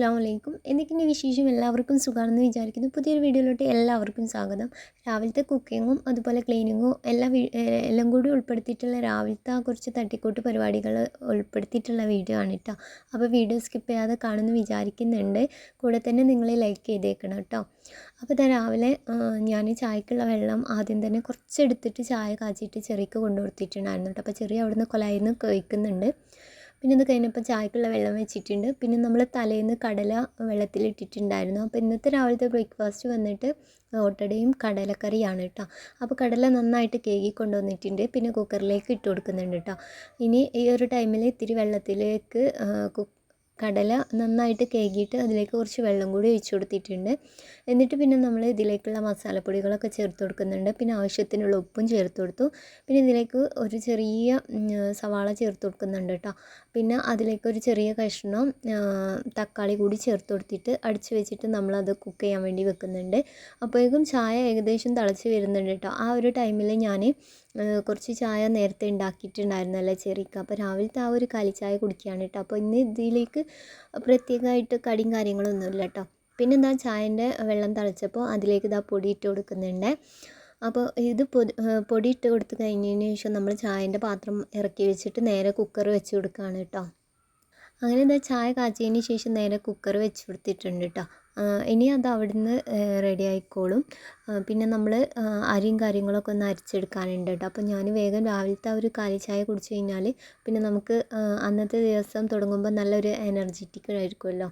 അസ്സാം വലൈക്കും എന്തൊക്കെയാണ് വിശേഷം? എല്ലാവർക്കും സുഖമാണെന്ന് വിചാരിക്കുന്നു. പുതിയൊരു വീഡിയോയിലോട്ട് എല്ലാവർക്കും സ്വാഗതം. രാവിലത്തെ കുക്കിങ്ങും അതുപോലെ ക്ലീനിങ്ങും എല്ലാം എല്ലാം കൂടി ഉൾപ്പെടുത്തിയിട്ടുള്ള രാവിലത്തെ കുറച്ച് തട്ടിക്കൂട്ട് പരിപാടികൾ ഉൾപ്പെടുത്തിയിട്ടുള്ള വീഡിയോ ആണ് കേട്ടോ. അപ്പോൾ വീഡിയോ സ്കിപ്പ് ചെയ്യാതെ കാണുമെന്ന് വിചാരിക്കുന്നുണ്ട്. കൂടെ തന്നെ നിങ്ങൾ ലൈക്ക് ചെയ്തേക്കണം കേട്ടോ. അപ്പോൾ ഇതാ രാവിലെ ഞാൻ ചായക്കുള്ള വെള്ളം ആദ്യം തന്നെ കുറച്ചെടുത്തിട്ട് ചായ കാച്ചിട്ട് ചെറിക്ക് കൊണ്ടുകൊടുത്തിട്ടുണ്ടായിരുന്നു കേട്ടോ. അപ്പോൾ ചെറിയ അവിടുന്ന് കൊലായിരുന്നു കഴിക്കുന്നുണ്ട്. പിന്നെ ഇത് കഴിഞ്ഞപ്പോൾ ചായക്കുള്ള വെള്ളം വെച്ചിട്ടുണ്ട്. പിന്നെ നമ്മൾ തലേന്ന് കടല വെള്ളത്തിലിട്ടിട്ടുണ്ടായിരുന്നു. അപ്പോൾ ഇന്നത്തെ രാവിലത്തെ ബ്രേക്ക്ഫാസ്റ്റ് വന്നിട്ട് ഓട്ടടയും കടലക്കറിയാണ് കേട്ടോ. അപ്പോൾ കടല നന്നായിട്ട് കേകി കൊണ്ടുവന്നിട്ടുണ്ട്. പിന്നെ കുക്കറിലേക്ക് ഇട്ട് കൊടുക്കുന്നുണ്ട് കേട്ടോ. ഇനി ഈ ഒരു ടൈമിൽ ഇത്തിരി വെള്ളത്തിലേക്ക് കു കടല നന്നായിട്ട് കേകിയിട്ട് അതിലേക്ക് കുറച്ച് വെള്ളം കൂടി ഒഴിച്ചു കൊടുത്തിട്ടുണ്ട്. എന്നിട്ട് പിന്നെ നമ്മൾ ഇതിലേക്കുള്ള മസാലപ്പൊടികളൊക്കെ ചേർത്ത് കൊടുക്കുന്നുണ്ട്. പിന്നെ ആവശ്യത്തിനുള്ള ഉപ്പും ചേർത്ത് കൊടുത്തു. പിന്നെ ഇതിലേക്ക് ഒരു ചെറിയ സവാള ചേർത്ത് കൊടുക്കുന്നുണ്ട് കേട്ടോ. പിന്നെ അതിലേക്ക് ഒരു ചെറിയ കഷ്ണം തക്കാളി കൂടി ചേർത്ത് കൊടുത്തിട്ട് അടിച്ച് വെച്ചിട്ട് നമ്മളത് കുക്ക് ചെയ്യാൻ വേണ്ടി വെക്കുന്നുണ്ട്. അപ്പോഴേക്കും ചായ ഏകദേശം തിളച്ച് വരുന്നുണ്ട് കേട്ടോ. ആ ഒരു ടൈമിൽ ഞാൻ കുറച്ച് ചായ നേരത്തെ ഉണ്ടാക്കിയിട്ടുണ്ടായിരുന്നല്ലോ ചെറിക്ക് അപ്പോൾ രാവിലത്തെ ആ ഒരു കാലിച്ചായ കുടിക്കുകയാണ് കേട്ടോ. അപ്പോൾ ഇന്ന് ഇതിലേക്ക് പ്രത്യേകമായിട്ട് കടിയും കാര്യങ്ങളൊന്നുമില്ല കേട്ടോ. പിന്നെ എന്താ ചായന്റെ വെള്ളം തിളച്ചപ്പോൾ അതിലേക്ക് ഇതാ പൊടി ഇട്ട് കൊടുക്കുന്നുണ്ട്. അപ്പോൾ ഇത് പൊടി പൊടി ഇട്ട് കൊടുത്ത് കഴിഞ്ഞതിന് ശേഷം നമ്മൾ ചായന്റെ പാത്രം ഇറക്കി വെച്ചിട്ട് നേരെ കുക്കർ വെച്ച് കൊടുക്കുകയാണ് കേട്ടോ. അങ്ങനെ എന്താ ചായ കാച്ചിയതിന് ശേഷം നേരെ കുക്കർ വെച്ച് കൊടുത്തിട്ടുണ്ട് കേട്ടോ. ഇനി അത് അവിടുന്ന് റെഡി ആയിക്കോളും. പിന്നെ നമ്മൾ അരിയും കാര്യങ്ങളൊക്കെ ഒന്ന് അരച്ചെടുക്കാനുണ്ട് കേട്ടോ അപ്പോൾ ഞാൻ വേഗം രാവിലത്തെ ആ ഒരു കാലി ചായ കുടിച്ച് കഴിഞ്ഞാൽ പിന്നെ നമുക്ക് അന്നത്തെ ദിവസം തുടങ്ങുമ്പോൾ നല്ലൊരു എനർജറ്റിക് ആയിരിക്കുമല്ലോ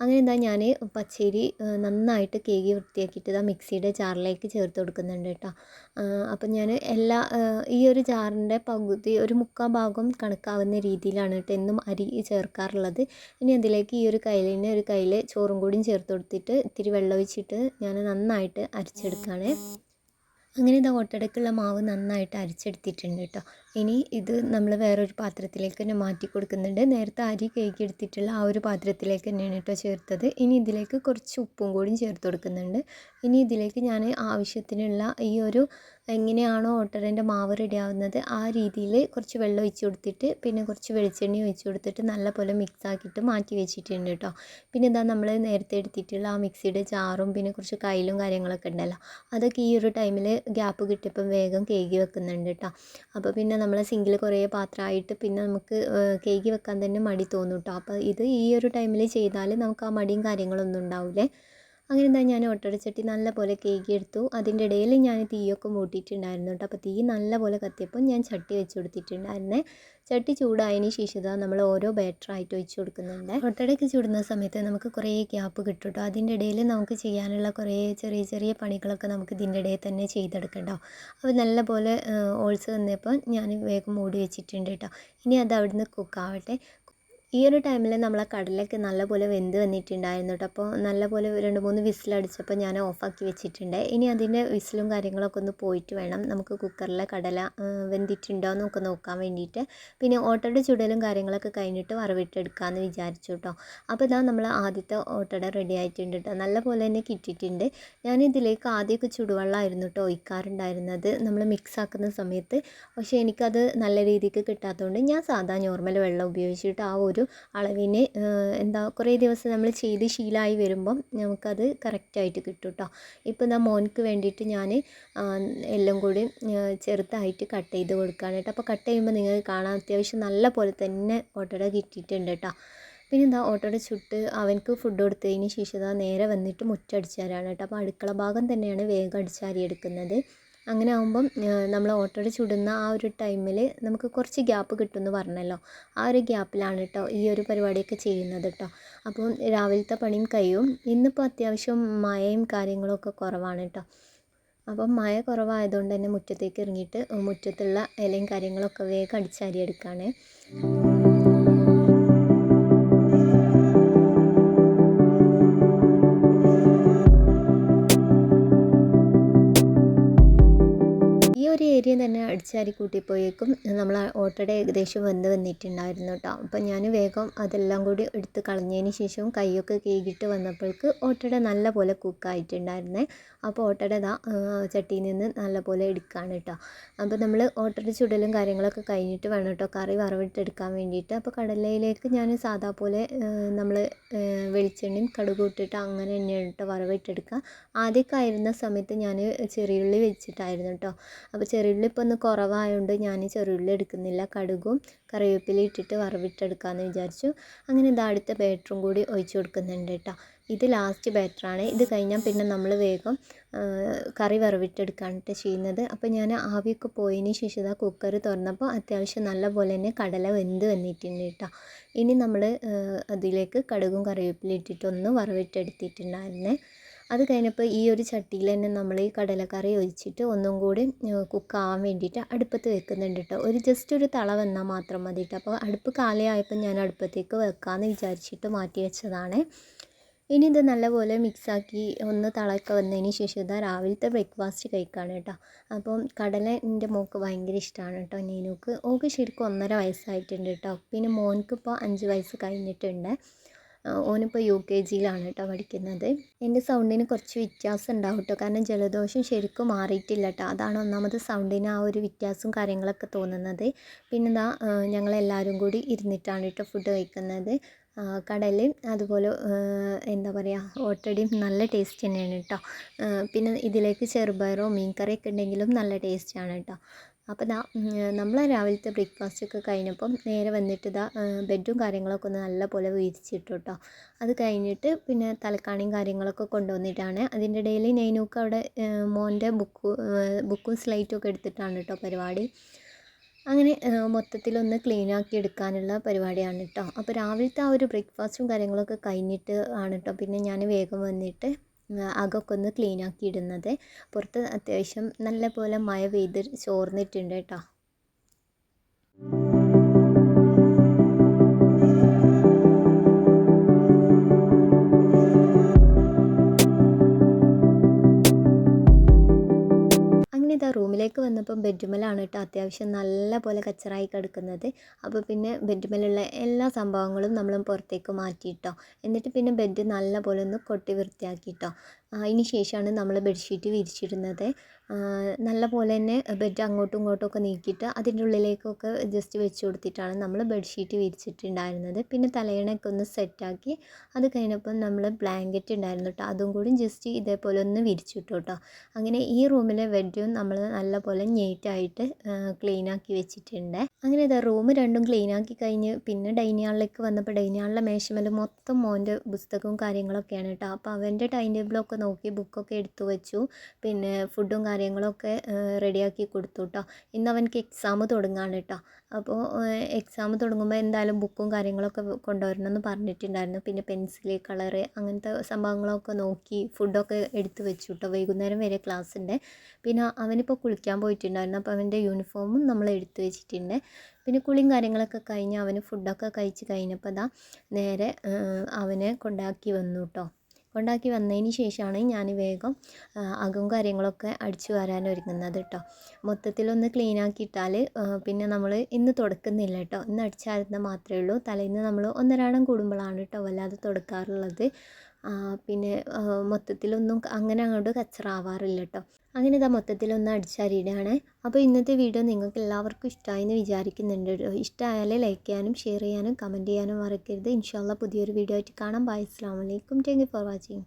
അങ്ങനെ എന്താ ഞാൻ പച്ചരി നന്നായിട്ട് കേകി വൃത്തിയാക്കിയിട്ട് ഇതാ മിക്സിയുടെ ജാറിലേക്ക് ചേർത്ത് കൊടുക്കുന്നുണ്ട് കേട്ടോ അപ്പം ഞാൻ എല്ലാ ഈ ഒരു ജാറിന്റെ പകുതി ഒരു മുക്കാൽ ഭാഗം കണക്കാവുന്ന രീതിയിലാണ് കേട്ടോ എന്നും അരി ചേർക്കാറുള്ളത്. ഇനി അതിലേക്ക് ഈ ഒരു കയ്യിലിന് ഒരു കയ്യിൽ ചോറും കൂടിയും ചേർത്ത് കൊടുത്തിട്ട് ഇത്തിരി വെള്ളം ഒഴിച്ചിട്ട് ഞാൻ നന്നായിട്ട് അരച്ചെടുക്കുകയാണ് അങ്ങനെ ഇതാ ഒട്ടടക്കുള്ള മാവ് നന്നായിട്ട് അരച്ചെടുത്തിട്ടുണ്ട് കേട്ടോ ഇനി ഇത് നമ്മൾ വേറൊരു പാത്രത്തിലേക്ക് തന്നെ മാറ്റി കൊടുക്കുന്നുണ്ട്. നേരത്തെ അരി കഴുകി എടുത്തിട്ടുള്ള ആ ഒരു പാത്രത്തിലേക്ക് തന്നെയാണ് കേട്ടോ ചേർത്തത്. ഇനി ഇതിലേക്ക് കുറച്ച് ഉപ്പും കൂടിയും ചേർത്ത് കൊടുക്കുന്നുണ്ട്. ഇനി ഇതിലേക്ക് ഞാൻ ആവശ്യത്തിനുള്ള ഈ ഒരു എങ്ങനെയാണോ ഓട്ടറിന്റെ മാവ് റെഡി ആവുന്നത് ആ രീതിയിൽ കുറച്ച് വെള്ളം ഒഴിച്ച് കൊടുത്തിട്ട് പിന്നെ കുറച്ച് വെളിച്ചെണ്ണ ഒഴിച്ച് കൊടുത്തിട്ട് നല്ലപോലെ മിക്സ് ആക്കിയിട്ട് മാറ്റി വെച്ചിട്ടുണ്ട് കേട്ടോ. പിന്നെ ഇതാ നമ്മൾ നേരത്തെ എടുത്തിട്ടുള്ള ആ മിക്സിയുടെ ജാറും പിന്നെ കുറച്ച് കയ്യിലും കാര്യങ്ങളൊക്കെ ഉണ്ടല്ലോ. അതൊക്കെ ഈ ഒരു ടൈമിൽ ഗ്യാപ്പ് കിട്ടിയപ്പം വേഗം കേകി വെക്കുന്നുണ്ട് കേട്ടോ. അപ്പോൾ പിന്നെ നമ്മളെ സിങ്കിൽ കുറേ പാത്രമായിട്ട് പിന്നെ നമുക്ക് കഴുകി വെക്കാൻ തന്നെ മടി തോന്നും കേട്ടോ അപ്പോൾ ഇത് ഈ ഒരു ടൈമിൽ ചെയ്താൽ നമുക്ക് ആ മടിയും കാര്യങ്ങളൊന്നും ഉണ്ടാവില്ലേ അങ്ങനെ എന്താ ഞാൻ ഒട്ടടച്ചട്ടി നല്ല പോലെ കേക്ക് എടുത്തു. അതിന്റെ ഇടയിൽ ഞാൻ തീയൊക്കെ മൂട്ടിയിട്ടുണ്ടായിരുന്നു കേട്ടോ. അപ്പോൾ തീ നല്ലപോലെ കത്തിയപ്പോൾ ഞാൻ ചട്ടി വെച്ച് കൊടുത്തിട്ടുണ്ടായിരുന്നേ. ചട്ടി ചൂടായതിന് ശേഷം ഇതാ നമ്മൾ ഓരോ ബാറ്ററായിട്ട് ഒഴിച്ച് കൊടുക്കുന്നുണ്ട്. ഒട്ടടയ്ക്ക് ചൂടുന്ന സമയത്ത് നമുക്ക് കുറേ ഗ്യാപ്പ് കിട്ടും കേട്ടോ. അതിന്റെ ഇടയിൽ നമുക്ക് ചെയ്യാനുള്ള കുറേ ചെറിയ ചെറിയ പണികളൊക്കെ നമുക്ക് ഇതിന്റെ ഇടയിൽ തന്നെ ചെയ്തെടുക്കണ്ടോ അപ്പോൾ നല്ലപോലെ ഓൾസ് വന്നപ്പോൾ ഞാൻ വേഗം മൂടി വെച്ചിട്ടുണ്ട് കേട്ടോ. ഇനി അത് അവിടുന്ന് കുക്കാവട്ടെ ഈ ഒരു ടൈമിൽ നമ്മളെ കടലൊക്കെ നല്ലപോലെ വെന്ത് വന്നിട്ടുണ്ടായിരുന്നു കേട്ടോ അപ്പോൾ നല്ലപോലെ രണ്ട് മൂന്ന് വിസിലടിച്ചപ്പോൾ ഞാൻ ഓഫാക്കി വെച്ചിട്ടുണ്ട്. ഇനി അതിന്റെ വിസിലും കാര്യങ്ങളൊക്കെ ഒന്ന് പോയിട്ട് വേണം. നമുക്ക് കുക്കറിലെ കടല വെന്തിട്ടുണ്ടോ എന്നൊക്കെ നോക്കാൻ വേണ്ടിയിട്ട് പിന്നെ ഓട്ടയുടെ ചുടലും കാര്യങ്ങളൊക്കെ കഴിഞ്ഞിട്ട് വറവിട്ടെടുക്കാമെന്ന് വിചാരിച്ചു കേട്ടോ അപ്പോൾ ഇതാ നമ്മൾ ആദ്യത്തെ ഓട്ടട റെഡി ആയിട്ടുണ്ട് കേട്ടോ നല്ലപോലെ തന്നെ കിട്ടിയിട്ടുണ്ട്. ഞാൻ ഇതിലേക്ക് ആദ്യമൊക്കെ ചുടുവെള്ളമായിരുന്നു കേട്ടോ ഒഴിക്കാറുണ്ടായിരുന്നത്. നമ്മൾ മിക്സ് ആക്കുന്ന സമയത്ത്. പക്ഷേ എനിക്കത് നല്ല രീതിക്ക് കിട്ടാത്തതുകൊണ്ട് ഞാൻ സാധാ നോർമൽ വെള്ളം ഉപയോഗിച്ചിട്ട് ആ ഒരു അളവിന് എന്താ കുറേ ദിവസം നമ്മൾ ചെയ്ത് ശീലമായി വരുമ്പം നമുക്കത് കറക്റ്റായിട്ട് കിട്ടും കേട്ടോ ഇപ്പോൾ ഇതാ മോൻക്ക് വേണ്ടിയിട്ട് ഞാൻ എല്ലാം കൂടി ചെറുതായിട്ട് കട്ട് ചെയ്ത് കൊടുക്കുകയാണ് കേട്ടോ. അപ്പോൾ കട്ട് ചെയ്യുമ്പോൾ നിങ്ങൾക്ക് കാണാൻ അത്യാവശ്യം നല്ല പോലെ തന്നെ ഓട്ടട കിട്ടിയിട്ടുണ്ട് കേട്ടോ പിന്നെ എന്താ ഓട്ടോട ചുട്ട് അവനക്ക് ഫുഡ് കൊടുത്തതിന് ശേഷം നേരെ വന്നിട്ട് മുറ്റടിച്ചാരാണ് കേട്ടോ. അപ്പോൾ അടുക്കള ഭാഗം തന്നെയാണ് വേഗം അടിച്ചാരി എടുക്കുന്നത്. അങ്ങനെ ആകുമ്പം നമ്മൾ ഓട്ടോയുടെ ചുടുന്ന ആ ഒരു ടൈമിൽ നമുക്ക് കുറച്ച് ഗ്യാപ്പ് കിട്ടുമെന്ന് പറഞ്ഞല്ലോ. ആ ഒരു ഗ്യാപ്പിലാണ് കേട്ടോ ഈ ഒരു പരിപാടിയൊക്കെ ചെയ്യുന്നത് കേട്ടോ അപ്പം രാവിലത്തെ പണിയും കഴിയും. ഇന്നിപ്പോൾ അത്യാവശ്യം മഴയും കാര്യങ്ങളൊക്കെ കുറവാണ് കേട്ടോ അപ്പം മഴ കുറവായതുകൊണ്ട് തന്നെ മുറ്റത്തേക്ക് ഇറങ്ങിയിട്ട് മുറ്റത്തുള്ള ഇലയും കാര്യങ്ങളൊക്കെ വേഗം അടിച്ചാരി എടുക്കുകയാണ് ഏരിയ തന്നെ അടിച്ചാരി കൂട്ടിപ്പോയേക്കും നമ്മൾ ഓട്ടട ഏകദേശം വെന്ത് വന്നിട്ടുണ്ടായിരുന്നു കേട്ടോ അപ്പം ഞാൻ വേഗം അതെല്ലാം കൂടി എടുത്ത് കളഞ്ഞതിന് ശേഷം കൈയൊക്കെ കഴുകിയിട്ട് വന്നപ്പോഴേക്ക് ഓട്ടട നല്ല പോലെ കുക്കായിട്ടുണ്ടായിരുന്നേ. അപ്പോൾ ഓട്ടട ഇതാ ചട്ടിയിൽ നിന്ന് നല്ല പോലെ എടുക്കുകയാണ് കേട്ടോ അപ്പോൾ നമ്മൾ ഓട്ടട ചുടലും കാര്യങ്ങളൊക്കെ കഴിഞ്ഞിട്ട് വേണം കേട്ടോ കറി വറവിട്ടെടുക്കാൻ വേണ്ടിയിട്ട്. അപ്പോൾ കടലയിലേക്ക് ഞാൻ സാധാ പോലെ നമ്മൾ വെളിച്ചെണ്ണയും കടുക് ഇട്ടിട്ട് അങ്ങനെ തന്നെയാണ് കേട്ടോ വറവിട്ടെടുക്കുക. ആദ്യമൊക്കെ ആയിരുന്ന സമയത്ത് ഞാൻ ചെറിയുള്ളി വെച്ചിട്ടായിരുന്നു കേട്ടോ അപ്പോൾ ചെറിയുള്ളി ഇപ്പോൾ ഒന്ന് കുറവായതുകൊണ്ട് ഞാൻ ചെറിയുള്ളി എടുക്കുന്നില്ല കടുകും കറിവേപ്പില ഇട്ടിട്ട് വറവിട്ടെടുക്കാമെന്ന് വിചാരിച്ചു. അങ്ങനെ ഇത് അടുത്ത ബാറ്ററും കൂടി ഒഴിച്ചു കൊടുക്കുന്നുണ്ട് കേട്ടോ ഇത് ലാസ്റ്റ് ബാറ്ററാണ്. ഇത് കഴിഞ്ഞാൽ പിന്നെ നമ്മൾ വേഗം കറി വറവിട്ടെടുക്കാനായിട്ട് ചെയ്യുന്നത്. അപ്പോൾ ഞാൻ ആവിയൊക്കെ പോയതിന് ശേഷം ഇതാ കുക്കർ തുറന്നപ്പോൾ അത്യാവശ്യം നല്ല പോലെ തന്നെ കടല വെന്ത് വന്നിട്ടുണ്ട് കേട്ടോ ഇനി നമ്മൾ അതിലേക്ക് കടുകും കറിവേപ്പില ഇട്ടിട്ടൊന്ന് വറവിട്ടെടുത്തിട്ടുണ്ടായിരുന്നേ. അത് കഴിഞ്ഞപ്പോൾ ഈ ഒരു ചട്ടിയിൽ തന്നെ നമ്മൾ ഈ കടലക്കറി ഒഴിച്ചിട്ട് ഒന്നും കൂടി കുക്കാവാൻ വേണ്ടിയിട്ട് അടുപ്പത്ത് വെക്കുന്നുണ്ട് കേട്ടോ ഒരു ജസ്റ്റ് ഒരു തള വന്നാൽ മാത്രം മതി കേട്ടോ അപ്പോൾ അടുപ്പ് കാലയായപ്പോൾ ഞാൻ അടുപ്പത്തേക്ക് വെക്കാമെന്ന് വിചാരിച്ചിട്ട് മാറ്റി വെച്ചതാണ്. ഇനി ഇത് നല്ലപോലെ മിക്സാക്കി ഒന്ന് തളയൊക്കെ വന്നതിന് ശേഷം ഇതാ രാവിലത്തെ ബ്രേക്ക്ഫാസ്റ്റ് കഴിക്കുകയാണ് കേട്ടോ അപ്പം കടല എന്റെ മോൾക്ക് ഭയങ്കര ഇഷ്ടമാണ് കേട്ടോ നീനുക്ക് ഓക്ക് ശരിക്കും ഒന്നര വയസ്സായിട്ടുണ്ട് കേട്ടോ പിന്നെ മോൻക്ക് ഇപ്പോൾ അഞ്ച് വയസ്സ് കഴിഞ്ഞിട്ടുണ്ട്. ഓനിപ്പോൾ യു കെ ജിയിലാണ് കേട്ടോ പഠിക്കുന്നത്. എന്റെ സൗണ്ടിന് കുറച്ച് വ്യത്യാസം ഉണ്ടാവും കേട്ടോ കാരണം ജലദോഷം ശരിക്കും മാറിയിട്ടില്ല കേട്ടോ അതാണ് ഒന്നാമത് സൗണ്ടിന് ആ ഒരു വ്യത്യാസവും കാര്യങ്ങളൊക്കെ തോന്നുന്നത്. പിന്നെ ഇതാ ഞങ്ങളെല്ലാവരും കൂടി ഇരുന്നിട്ടാണ് കേട്ടോ ഫുഡ് കഴിക്കുന്നത്. കടൽ അതുപോലെ എന്താ പറയുക ഓട്ടടിയും നല്ല ടേസ്റ്റ് തന്നെയാണ് കേട്ടോ പിന്നെ ഇതിലേക്ക് ചെറുപയറോ മീൻ കറിയൊക്കെ ഉണ്ടെങ്കിലും നല്ല ടേസ്റ്റാണ് കേട്ടോ അപ്പോൾ ദാ നമ്മൾ രാവിലത്തെ ബ്രേക്ക്ഫാസ്റ്റ് ഒക്കെ കഴിഞ്ഞപ്പം നേരെ വന്നിട്ട് ഇതാ ബെഡും കാര്യങ്ങളൊക്കെ ഒന്ന് നല്ലപോലെ വിരിച്ചിട്ടു കേട്ടോ അത് കഴിഞ്ഞിട്ട് പിന്നെ തലക്കാണിയും കാര്യങ്ങളൊക്കെ കൊണ്ടുവന്നിട്ടാണ്. അതിന്റെ ഇടയിൽ നൈനൂക്ക് അവിടെ മോന്റെ ബുക്ക് ബുക്കും സ്ലൈറ്റും ഒക്കെ എടുത്തിട്ടാണ് കേട്ടോ പരിപാടി. അങ്ങനെ മൊത്തത്തിലൊന്ന് ക്ലീൻ ആക്കി എടുക്കാനുള്ള പരിപാടിയാണ് കേട്ടോ അപ്പോൾ രാവിലത്തെ ആ ഒരു ബ്രേക്ക്ഫാസ്റ്റും കാര്യങ്ങളൊക്കെ കഴിഞ്ഞിട്ട് ആണ് കേട്ടോ പിന്നെ ഞാൻ വേഗം വന്നിട്ട് അകമൊക്കെ ഒന്ന് ക്ലീൻ ആക്കി ഇടുന്നത്. പുറത്ത് അത്യാവശ്യം നല്ല പോലെ മഴ പെയ്ത് ചോർന്നിട്ടുണ്ട് കേട്ടോ. ഇതാ റൂമിലേക്ക് വന്നപ്പം ബെഡ്റൂമിലാണ് കേട്ടോ അത്യാവശ്യം നല്ല പോലെ കച്ചറായി കിടക്കുന്നത്. അപ്പോൾ പിന്നെ ബെഡ്റൂമിലുള്ള എല്ലാ സംഭവങ്ങളും നമ്മൾ പുറത്തേക്ക് മാറ്റിയിട്ടോ. എന്നിട്ട് പിന്നെ ബെഡ് നല്ല പോലെ ഒന്ന് കൊട്ടി വൃത്തിയാക്കി വൃത്തിയാക്കിയിട്ടോ. അതിന് ശേഷമാണ് നമ്മൾ ബെഡ്ഷീറ്റ് വിരിച്ചിടുന്നത്. നല്ല പോലെ തന്നെ ബെഡ് അങ്ങോട്ടും ഇങ്ങോട്ടും ഒക്കെ നീക്കിയിട്ട് അതിന്റെ ഉള്ളിലേക്കൊക്കെ ജസ്റ്റ് വെച്ച് കൊടുത്തിട്ടാണ് നമ്മൾ ബെഡ്ഷീറ്റ് വിരിച്ചിട്ടുണ്ടായിരുന്നത്. പിന്നെ തലയണയൊക്കെ ഒന്ന് സെറ്റാക്കി അത് കഴിഞ്ഞപ്പം നമ്മൾ ബ്ലാങ്കറ്റ് ഉണ്ടായിരുന്നു കേട്ടോ. അതും കൂടി ജസ്റ്റ് ഇതേപോലെ ഒന്ന് വിരിച്ചിട്ടു കേട്ടോ. അങ്ങനെ ഈ റൂമിലെ ബെഡ്റൂം നമ്മൾ നല്ല പോലെ നീറ്റായിട്ട് ക്ലീൻ ആക്കി വെച്ചിട്ടുണ്ട്. അങ്ങനെ ഇതാ റൂം രണ്ടും ക്ലീൻ ആക്കി കഴിഞ്ഞ് പിന്നെ ഡൈനിങ് ഹാളിലേക്ക് വന്നപ്പോൾ ഡൈനിങ് ഹാളിലെ മേശമേൽ മൊത്തം മോന്റെ പുസ്തകവും കാര്യങ്ങളൊക്കെയാണ് കേട്ടോ. അപ്പോൾ അവന്റെ ടൈം ടേബിളൊക്കെ നോക്കി ബുക്കൊക്കെ എടുത്തു വെച്ചു. പിന്നെ ഫുഡും കാര്യങ്ങളൊക്കെ റെഡിയാക്കി കൊടുത്തു കേട്ടോ ഇന്ന് അവനക്ക് എക്സാം തുടങ്ങാണ് കേട്ടോ അപ്പോൾ എക്സാം തുടങ്ങുമ്പോൾ എന്തായാലും ബുക്കും കാര്യങ്ങളൊക്കെ കൊണ്ടുവരണം എന്ന് പറഞ്ഞിട്ടുണ്ടായിരുന്നു. പിന്നെ പെൻസിൽ കളറ് അങ്ങനത്തെ സംഭവങ്ങളൊക്കെ നോക്കി ഫുഡൊക്കെ എടുത്തു വെച്ചു കേട്ടോ വൈകുന്നേരം വരെ ക്ലാസ് ഉണ്ട് പിന്നെ അവനിപ്പോൾ കുളിക്കാൻ പോയിട്ടുണ്ടായിരുന്നു. അപ്പോൾ അവന്റെ യൂണിഫോമും നമ്മൾ എടുത്തു വെച്ചിട്ടുണ്ട്. പിന്നെ കുളിയും കാര്യങ്ങളൊക്കെ കഴിഞ്ഞ് അവന് ഫുഡൊക്കെ കഴിച്ച് കഴിഞ്ഞപ്പോൾ ദാ നേരെ അവനെ കൊണ്ടാക്കി വന്നു കേട്ടോ കൊണ്ടാക്കി വന്നതിന് ശേഷമാണ് ഞാൻ വേഗം അകവും കാര്യങ്ങളൊക്കെ അടിച്ചു വരാൻ ഒരുങ്ങുന്നത് കേട്ടോ മൊത്തത്തിലൊന്ന് ക്ലീൻ ആക്കിയിട്ടാൽ പിന്നെ നമ്മൾ ഇന്ന് തുടക്കുന്നില്ല കേട്ടോ ഇന്ന് അടിച്ചാരുന്ന മാത്രമേ ഉള്ളൂ. തലേന്ന് നമ്മൾ ഒന്നരാടം കൂടുമ്പോഴാണ് കേട്ടോ വല്ലാതെ തുടക്കാറുള്ളത്. പിന്നെ മൊത്തത്തിലൊന്നും അങ്ങനെ അങ്ങോട്ട് കച്ചറാവാറില്ല കേട്ടോ അങ്ങനെ ഇതാ മൊത്തത്തിലൊന്ന് അടിച്ചാരിയിടുകയാണ് അപ്പോൾ ഇന്നത്തെ വീഡിയോ നിങ്ങൾക്ക് എല്ലാവർക്കും ഇഷ്ടമായെന്ന് വിചാരിക്കുന്നുണ്ട്. ഇഷ്ടമായാൽ ലൈക്ക് ചെയ്യാനും ഷെയർ ചെയ്യാനും കമന്റ് ചെയ്യാനും മറക്കരുത്. ഇൻഷാല്ല പുതിയൊരു വീഡിയോ ആയിട്ട് കാണാം. ബൈ അസ്സാം വലൈക്കും താങ്ക് ഫോർ വാച്ചിങ്